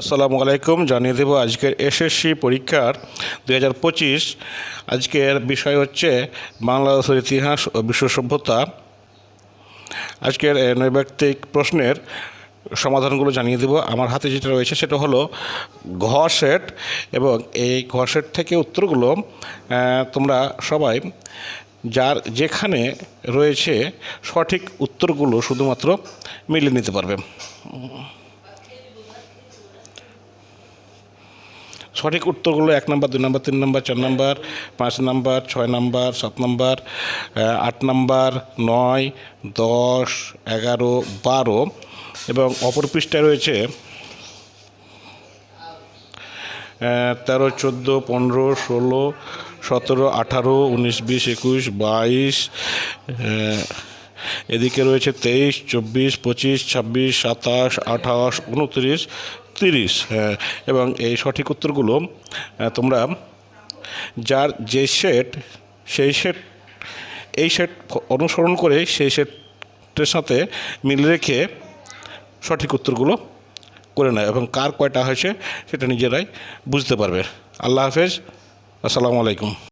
আসসালামু আলাইকুম জানিয়ে দেব আজকের এসএসসি পরীক্ষার দুই হাজার পঁচিশ। আজকের বিষয় হচ্ছে বাংলাদেশের ইতিহাস ও বিশ্ব সভ্যতা। আজকের এ, নৈর্ব্যক্তিক প্রশ্নের সমাধানগুলো জানিয়ে দেব। আমার হাতে যেটা রয়েছে সেটা হলো ঘ সেট এবং এই ঘ সেট থেকে উত্তরগুলো তোমরা সবাই যার যেখানে রয়েছে সঠিক উত্তরগুলো শুধুমাত্র মিলিয়ে নিতে পারবে। সঠিক উত্তরগুলো এক নম্বর, দুই নম্বর, তিন নম্বর, চার নম্বর, পাঁচ নম্বর, ছয় নম্বর, সাত নম্বর আট নম্বর, নয়, দশ, এগারো, বারো এবং অপর পৃষ্ঠায় রয়েছে তেরো, চোদ্দ, পনেরো, ষোলো, সতেরো, আঠারো, উনিশ, বিশ, একুশ, বাইশ এদিকে রয়েছে তেইশ চব্বিশ পঁচিশ ছাব্বিশ সাতাশ আঠাশ উনত্রিশ তিরিশ। হ্যাঁ, এবং এই সঠিক উত্তরগুলো তোমরা যার যে সেট সেই সেট এই সেট অনুসরণ করে সেই সেটের সাথে মিল রেখে সঠিক উত্তরগুলো করে নেয় এবং কার কয়টা হয়েছে সেটা নিজেরাই বুঝতে পারবে। আল্লাহ হাফেজ। আসসালামু আলাইকুম।